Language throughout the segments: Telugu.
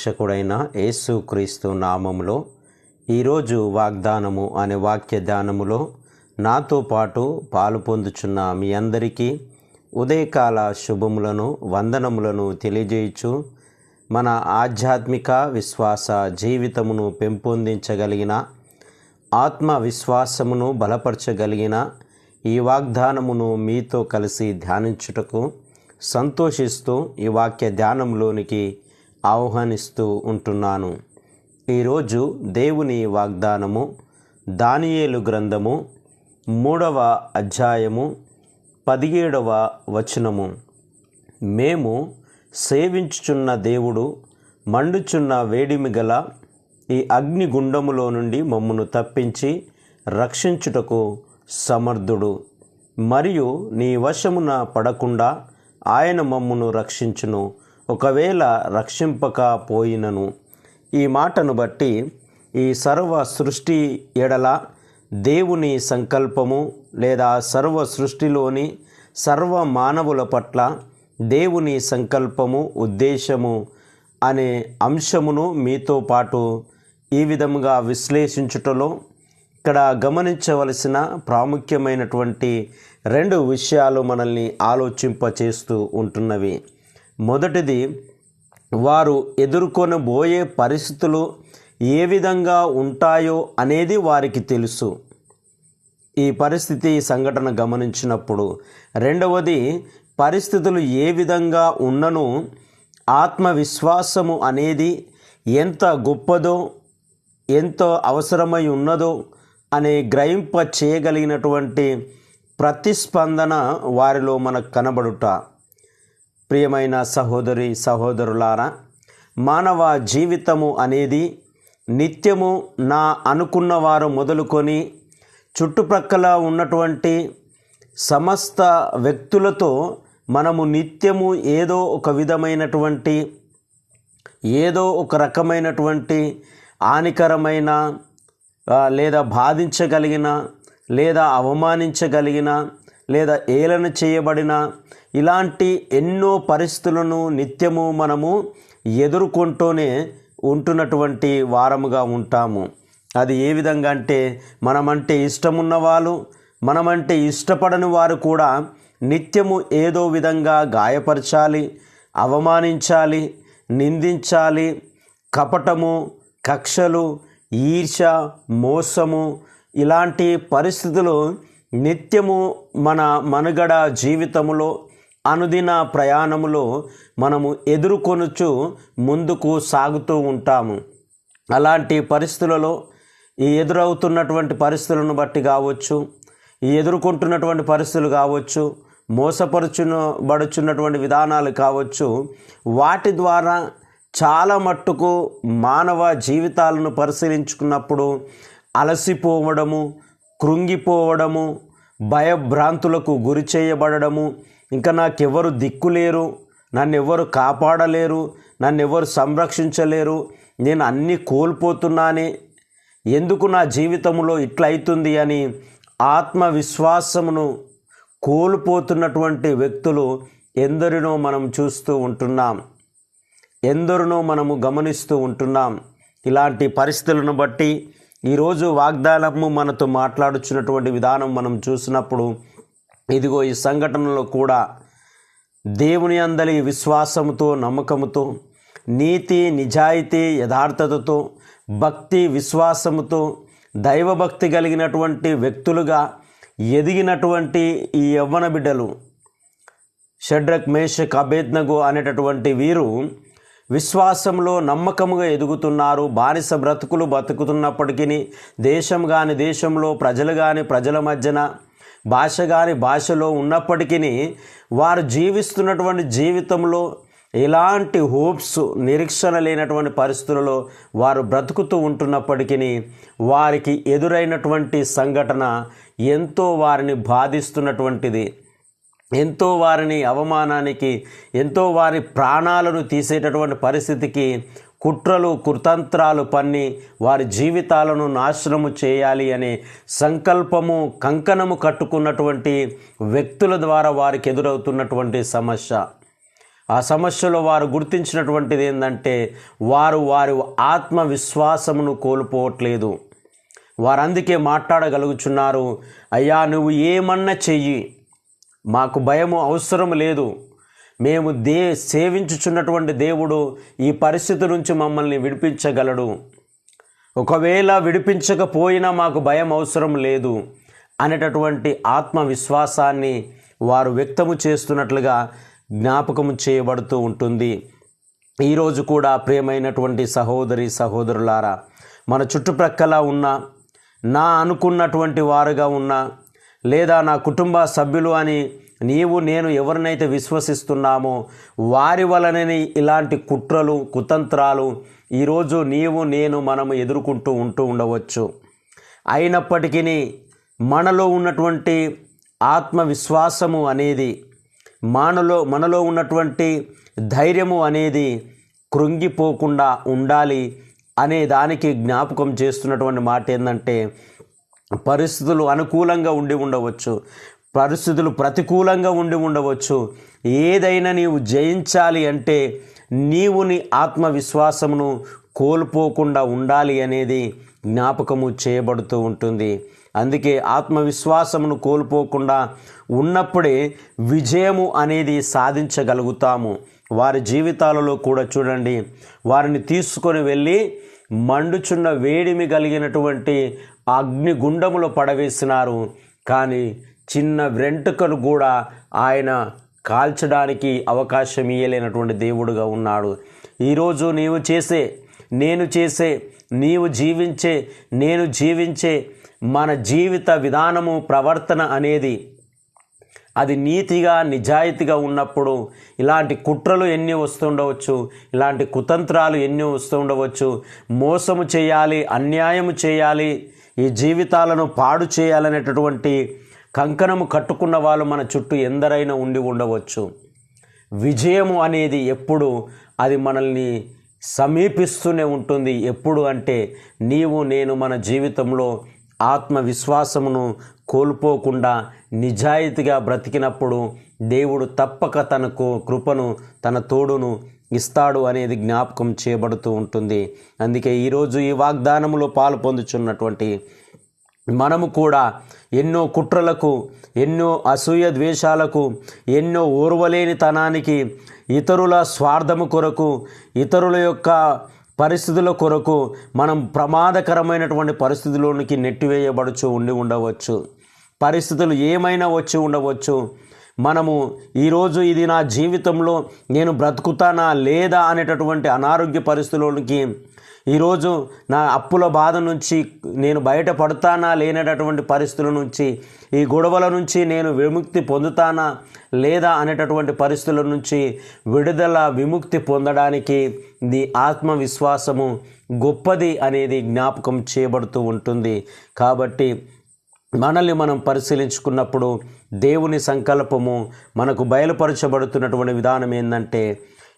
రక్షకుడైన యేసుక్రీస్తు నామములో ఈరోజు వాగ్దానము అనే వాక్య ధ్యానములో నాతో పాటు పాలు పొందుచున్న మీ అందరికీ ఉదయకాల శుభములను వందనములను తెలియజేయచ్చు మన ఆధ్యాత్మిక విశ్వాస జీవితమును పెంపొందించగలిగిన ఆత్మవిశ్వాసమును బలపరచగలిగిన ఈ వాగ్దానమును మీతో కలిసి ధ్యానించుటకు సంతోషిస్తూ ఈ వాక్య ధ్యానంలోనికి ఆహ్వానిస్తూ ఉంటున్నాను. ఈరోజు దేవుని వాగ్దానము దానియేలు గ్రంథము మూడవ అధ్యాయము పదిహేడవ వచనము. మేము సేవించుచున్న దేవుడు మండుచున్న వేడిమి గల ఈ అగ్నిగుండములో నుండి మమ్మను తప్పించి రక్షించుటకు సమర్థుడు. మరియు నీ వశమున పడకుండా ఆయన మమ్మును రక్షించును. ఒకవేళ రక్షింపకపోయినను. ఈ మాటను బట్టి ఈ సర్వ సృష్టి ఎడల దేవుని సంకల్పము లేదా సర్వ సృష్టిలోని సర్వ మానవుల పట్ల దేవుని సంకల్పము ఉద్దేశము అనే అంశమును మీతో పాటు ఈ విధముగా విశ్లేషించుటలో ఇక్కడ గమనించవలసిన ప్రాముఖ్యమైనటువంటి రెండు విషయాలు మనల్ని ఆలోచింపచేస్తూ ఉంటున్నవి. మొదటిది వారు ఎదుర్కొనబోయే పరిస్థితులు ఏ విధంగా ఉంటాయో అనేది వారికి తెలుసు. ఈ పరిస్థితి సంఘటన గమనించినప్పుడు. రెండవది పరిస్థితులు ఏ విధంగా ఉన్నను ఆత్మవిశ్వాసము అనేది ఎంత గొప్పదో ఎంత అవసరమై ఉన్నదో అనే గ్రహింప చేయగలిగినటువంటి ప్రతిస్పందన వారిలో మనకు కనబడుట. ప్రియమైన సహోదరి సహోదరులారా మానవ జీవితము అనేది నిత్యము నా అనుకున్న వారు మొదలుకొని చుట్టుప్రక్కల ఉన్నటువంటి సమస్త వ్యక్తులతో మనము నిత్యము ఏదో ఒక విధమైనటువంటి ఏదో ఒక రకమైనటువంటి హానికరమైన లేదా బాధించగలిగిన లేదా అవమానించగలిగిన లేదా ఏలన చేయబడిన ఇలాంటి ఎన్నో పరిస్థితులను నిత్యము మనము ఎదుర్కొంటూనే ఉంటున్నటువంటి వారముగా ఉంటాము. అది ఏ విధంగా అంటే మనమంటే ఇష్టమున్న వాళ్ళు మనమంటే ఇష్టపడని వారు కూడా నిత్యము ఏదో విధంగా గాయపరచాలి అవమానించాలి నిందించాలి. కపటము కక్షలు ఈర్ష మోసము ఇలాంటి పరిస్థితులు నిత్యము మన మనుగడ జీవితములో అనుదిన ప్రయాణములో మనము ఎదుర్కొనుచు ముందుకు సాగుతూ ఉంటాము. అలాంటి పరిస్థితులలో ఈ ఎదురవుతున్నటువంటి పరిస్థితులను బట్టి కావచ్చు ఈ ఎదుర్కొంటున్నటువంటి పరిస్థితులు కావచ్చు మోసపరుచున బడుచున్నటువంటి విధానాలు కావచ్చు వాటి ద్వారా చాలా మట్టుకు మానవ జీవితాలను పరిశీలించుకున్నప్పుడు అలసిపోవడము కృంగిపోవడము భయభ్రాంతులకు గురి చేయబడము ఇంకా నాకెవరు దిక్కులేరు నన్ను ఎవరు కాపాడలేరు నన్ను ఎవరు సంరక్షించలేరు. నేను అన్నీ కోల్పోతున్నానే. ఎందుకు నా జీవితంలో ఇట్లా అవుతుంది అని ఆత్మవిశ్వాసమును కోల్పోతున్నటువంటి వ్యక్తులు ఎందరినో మనం చూస్తూ ఉంటున్నాం. ఎందరినో మనము గమనిస్తూ ఉంటున్నాం. ఇలాంటి పరిస్థితులను బట్టి ఈరోజు వాగ్దానము మనతో మాట్లాడుచున్నటువంటి విధానం మనం చూసినప్పుడు ఇదిగో ఈ సంఘటనలో కూడా దేవుని అందలి విశ్వాసముతో నమ్మకముతో నీతి నిజాయితీ యథార్థతతో భక్తి విశ్వాసముతో దైవభక్తి కలిగినటువంటి వ్యక్తులుగా ఎదిగినటువంటి ఈ యవ్వన బిడ్డలు షడ్రక్ మేషక్ అభేద్నగు అనేటటువంటి వీరు విశ్వాసంలో నమ్మకముగా ఎదుగుతున్నారు బానిస బ్రతుకులు బతుకుతున్నప్పటికీ దేశం కాని దేశంలో ప్రజలు కాని ప్రజల మధ్యన భాష కాని భాషలో ఉన్నప్పటికీ వారు జీవిస్తున్నటువంటి జీవితంలో ఎలాంటి హోప్స్ నిరీక్షణ లేనటువంటి పరిస్థితులలో వారు బ్రతుకుతూ ఉంటున్నప్పటికీ వారికి ఎదురైనటువంటి సంఘటన ఎంతో వారిని బాధిస్తున్నటువంటిది. ఎంతో వారిని అవమానానికి ఎంతో వారి ప్రాణాలను తీసేటటువంటి పరిస్థితికి కుట్రలు కుతంత్రాలు పన్ని వారి జీవితాలను నాశనము చేయాలి అనే సంకల్పము కంకణము కట్టుకున్నటువంటి వ్యక్తుల ద్వారా వారికి ఎదురవుతున్నటువంటి సమస్య. ఆ సమస్యలో వారు గుర్తించినటువంటిది ఏంటంటే వారు వారి ఆత్మవిశ్వాసమును కోల్పోవట్లేదు. వారందుకే మాట్లాడగలుగుచున్నారు అయ్యా నువ్వు ఏమన్నా చెయ్యి మాకు భయము అవసరం లేదు. మేము దే సేవించుచున్నటువంటి దేవుడు ఈ పరిస్థితి నుంచి మమ్మల్ని విడిపించగలడు. ఒకవేళ విడిపించకపోయినా మాకు భయం అవసరం లేదు అనేటటువంటి ఆత్మవిశ్వాసాన్ని వారు వ్యక్తము చేస్తున్నట్లుగా జ్ఞాపకము చేయబడుతూ ఉంటుంది. ఈరోజు కూడా ప్రియమైనటువంటి సహోదరి సహోదరులారా మన చుట్టుప్రక్కల ఉన్న నా అనుకున్నటువంటి వారుగా ఉన్న లేదా నా కుటుంబ సభ్యులు అని నీవు నేను ఎవరినైతే విశ్వసిస్తున్నామో వారి వలనని ఇలాంటి కుట్రలు కుతంత్రాలు ఈరోజు నీవు నేను మనము ఎదుర్కొంటూ ఉంటూ ఉండవచ్చు. అయినప్పటికీ మనలో ఉన్నటువంటి ఆత్మవిశ్వాసము అనేది మనలో మనలో ఉన్నటువంటి ధైర్యము అనేది కృంగిపోకుండా ఉండాలి అనే దానికి జ్ఞాపకం చేస్తున్నటువంటి మాట ఏంటంటే పరిస్థితులు అనుకూలంగా ఉండి ఉండవచ్చు. పరిస్థితులు ప్రతికూలంగా ఉండి ఉండవచ్చు. ఏదైనా నీవు జయించాలి అంటే నీవు నీ ఆత్మవిశ్వాసమును కోల్పోకుండా ఉండాలి అనేది జ్ఞాపకము చేయబడుతూ ఉంటుంది. అందుకే ఆత్మవిశ్వాసమును కోల్పోకుండా ఉన్నప్పుడే విజయము అనేది సాధించగలుగుతాము. వారి జీవితాలలో కూడా చూడండి. వారిని తీసుకొని వెళ్ళి మండుచున్న వేడిమి కలిగినటువంటి అగ్నిగుండములో పడవేసినారు. కానీ చిన్న వెంట్రుకను కూడా ఆయన కాల్చడానికి అవకాశం ఇయ్యలేనటువంటి దేవుడుగా ఉన్నాడు. ఈరోజు నీవు చేసే నేను చేసే నీవు జీవించే నేను జీవించే మన జీవిత విధానము ప్రవర్తన అనేది అది నీతిగా నిజాయితీగా ఉన్నప్పుడు ఇలాంటి కుట్రలు ఎన్ని వస్తుండవచ్చు ఇలాంటి కుతంత్రాలు ఎన్ని వస్తుండవచ్చు మోసము చేయాలి అన్యాయము చేయాలి ఈ జీవితాలను పాడు చేయాలనేటటువంటి కంకణము కట్టుకున్న వాళ్ళు మన చుట్టూ ఎందరైనా ఉండి ఉండవచ్చు. విజయము అనేది ఎప్పుడు అది మనల్ని సమీపిస్తూనే ఉంటుంది. ఎప్పుడు అంటే నీవు నేను మన జీవితంలో ఆత్మవిశ్వాసమును కోల్పోకుండా నిజాయితీగా బ్రతికినప్పుడు దేవుడు తప్పక తనకు కృపను తన తోడును ఇస్తాడు అనేది జ్ఞాపకం చేయబడుతూ ఉంటుంది. అందుకే ఈరోజు ఈ వాగ్దానములో పాలు పొందుచున్నటువంటి మనము కూడా ఎన్నో కుట్రలకు ఎన్నో అసూయ ద్వేషాలకు ఎన్నో ఓర్వలేనితనానికి ఇతరుల స్వార్థము కొరకు ఇతరుల యొక్క పరిస్థితుల కొరకు మనం ప్రమాదకరమైనటువంటి పరిస్థితుల్లోనికి నెట్టివేయబడుచు ఉండి ఉండవచ్చు. పరిస్థితులు ఏమైనా వచ్చి ఉండవచ్చు. మనము ఈరోజు ఇది నా జీవితంలో నేను బ్రతుకుతానా లేదా అనేటటువంటి అనారోగ్య పరిస్థితుల్లోనికి ఈరోజు నా అప్పుల బాధ నుంచి నేను బయటపడతానా లేనటువంటి పరిస్థితుల నుంచి ఈ గొడవల నుంచి నేను విముక్తి పొందుతానా లేదా అనేటటువంటి పరిస్థితుల నుంచి విడుదల విముక్తి పొందడానికి నీ ఆత్మవిశ్వాసము గొప్పది అనేది జ్ఞాపకం చేయబడుతూ ఉంటుంది. కాబట్టి మనల్ని మనం పరిశీలించుకున్నప్పుడు దేవుని సంకల్పము మనకు బయలుపరచబడుతున్నటువంటి విధానం ఏంటంటే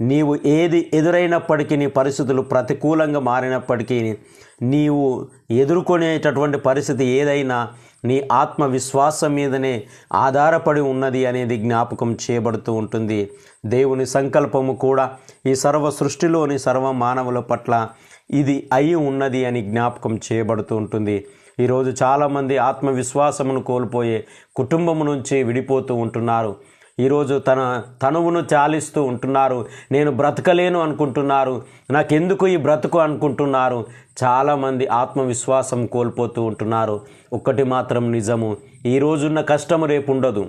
నీవు ఏది ఎదురైనప్పటికీ నీ పరిస్థితులు ప్రతికూలంగా మారినప్పటికీ నీవు ఎదుర్కొనేటటువంటి పరిస్థితి ఏదైనా నీ ఆత్మవిశ్వాసం మీదనే ఆధారపడి ఉన్నది అనేది జ్ఞాపకం చేయబడుతూ ఉంటుంది. దేవుని సంకల్పము కూడా ఈ సర్వ సృష్టిలోని సర్వ మానవుల పట్ల ఇది అయి ఉన్నది అని జ్ఞాపకం చేయబడుతూ ఉంటుంది. ఈరోజు చాలామంది ఆత్మవిశ్వాసమును కోల్పోయే కుటుంబము నుంచి విడిపోతూ ఉంటున్నారు. ఈరోజు తన తనువును చాలిస్తూ ఉంటున్నారు. నేను బ్రతకలేను అనుకుంటున్నారు. నాకెందుకు ఈ బ్రతుకు అనుకుంటున్నారు? చాలామంది ఆత్మవిశ్వాసం కోల్పోతూ ఉంటున్నారు. ఒక్కటి మాత్రం నిజము. ఈ రోజున్న కష్టము రేపు ఉండదు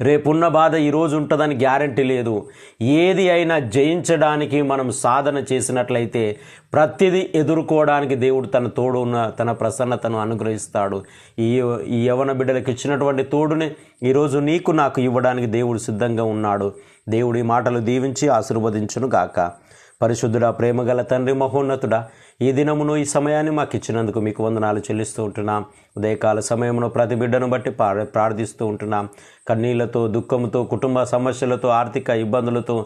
రేపున్న బాధ ఈరోజు ఉంటుందని గ్యారంటీ లేదు. ఏది అయినా జయించడానికి మనం సాధన చేసినట్లయితే ప్రతిదీ ఎదుర్కోవడానికి దేవుడు తన తోడు ఉన్న తన ప్రసన్నతను అనుగ్రహిస్తాడు. ఈ ఈ యవన బిడ్డలకు ఇచ్చినటువంటి తోడుని ఈరోజు నీకు నాకు ఇవ్వడానికి దేవుడు సిద్ధంగా ఉన్నాడు. దేవుడి మాటలు దీవించి ఆశీర్వదించును గాక పరిశుద్ధుడా ప్రేమగల తండ్రి మహోన్నతుడా ఈ దినమును ఈ సమయాన్ని మాకు ఇచ్చినందుకు మీకు వందనాలు చెల్లిస్తూ ఉంటున్నాం. ఉదయకాల సమయంలో ప్రతి బిడ్డను బట్టి ప్రార్థిస్తూ ఉంటున్నాం. కన్నీళ్ళతో దుఃఖంతో కుటుంబ సమస్యలతో ఆర్థిక ఇబ్బందులతో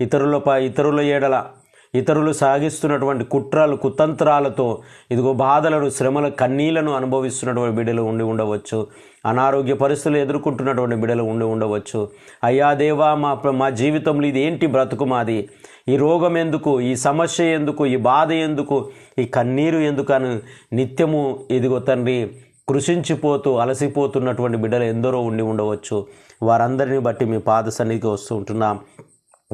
ఇతరులపై ఇతరుల ఏడల ఇతరులు సాగిస్తున్నటువంటి కుట్రలు కుతంత్రాలతో ఇదిగో బాధలను శ్రమల కన్నీళ్ళను అనుభవిస్తున్నటువంటి బిడ్డలు ఉండి ఉండవచ్చు. అనారోగ్య పరిస్థితులు ఎదుర్కొంటున్నటువంటి బిడ్డలు ఉండి ఉండవచ్చు. అయ్యా దేవా మా మా జీవితంలో ఇది ఏంటి బ్రతుకు మాది? ఈ రోగం ఎందుకు? ఈ సమస్య ఎందుకు? ఈ బాధ ఎందుకు? ఈ కన్నీరు ఎందుకని నిత్యము ఇదిగో తండ్రి కృషించిపోతూ అలసిపోతున్నటువంటి బిడ్డలు ఎందరో ఉండి ఉండవచ్చు. వారందరిని బట్టి మీ పాద సన్నిధికి వస్తూ ఉంటున్నాం.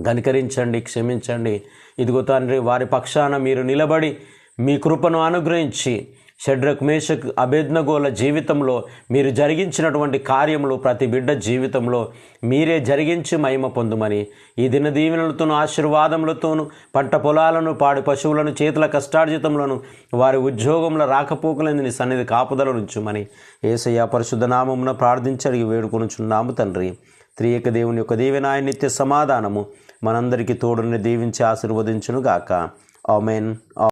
కనికరించండి క్షమించండి. ఇదిగో తండ్రి వారి పక్షాన మీరు నిలబడి మీ కృపను అనుగ్రహించి షడ్రక్ మేషక్ అభేజ్ఞగోల జీవితంలో మీరు జరిగించినటువంటి కార్యములు ప్రతి బిడ్డ జీవితంలో మీరే జరిగించి మహిమ పొందుమని. ఈ దిన దీవెనలతోనూ ఆశీర్వాదములతోనూ పంట పొలాలను పాడి పశువులను చేతుల కష్టార్జితములను వారి ఉద్యోగంలో రాకపోకలని నీ సన్నిధి కాపుదల నుంచుమని. ఏసయ్య పరిశుద్ధ నామమున ప్రార్థించడిగి వేడుకొనుచున్నాము తండ్రి. త్రియక దేవుని యొక్క దీవెనాయ నిత్య సమాధానము మనందరికీ తోడుని దీవించి ఆశీర్వదించును గాక ఆమెన్.